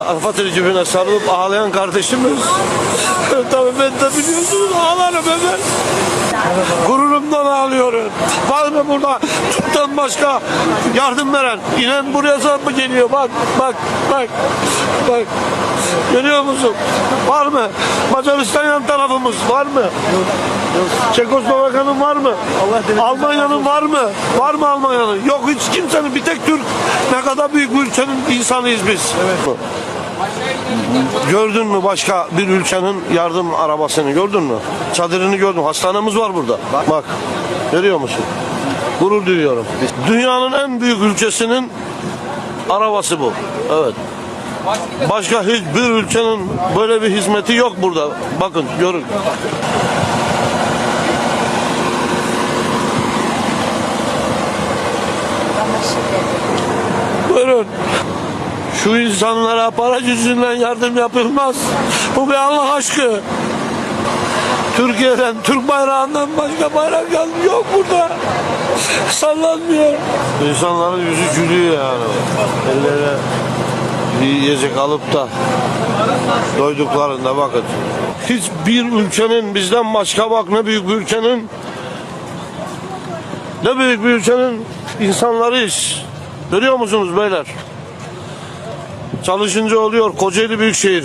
Arafat cebine sarılıp ağlayan kardeşimiz. Tabii ben de biliyorsunuz ağlarım hemen. Gururumdan ağlıyorum. Var mı burada Türk'ten başka yardım veren? İnan buraya mı geliyor? Bak, bak, bak, bak. Görüyor musun? Var mı? Macaristan yan tarafımız var mı? Çekoslovakya'nın var mı? Almanya'nın var mı? Var mı Almanya'nın? Yok hiç kimsenin bir tek Türk. Ne kadar büyük bir ülkenin insanıyız biz. Evet. Gördün mü başka bir ülkenin yardım arabasını gördün mü? Çadırını gördüm. Hastanemiz var burada. Bak. Görüyor musun? Gurur duyuyorum. Dünyanın en büyük ülkesinin arabası bu. Evet. Başka hiçbir ülkenin böyle bir hizmeti yok burada. Bakın görün. Buyurun. Şu insanlara para yüzünden yardım yapılmaz. Bu bir Allah aşkı. Türkiye'den, Türk bayrağından başka bayrak yok burada. Sallanmıyor. İnsanların yüzü gülüyor yani. Ellerine bir yiyecek alıp da doyduklarında bakın. Hiçbir ülkenin bizden başka bak ne büyük bir ülkenin ne büyük bir ülkenin insanlarıyız. Görüyor musunuz beyler? Çalışınca oluyor. Kocaeli Büyükşehir.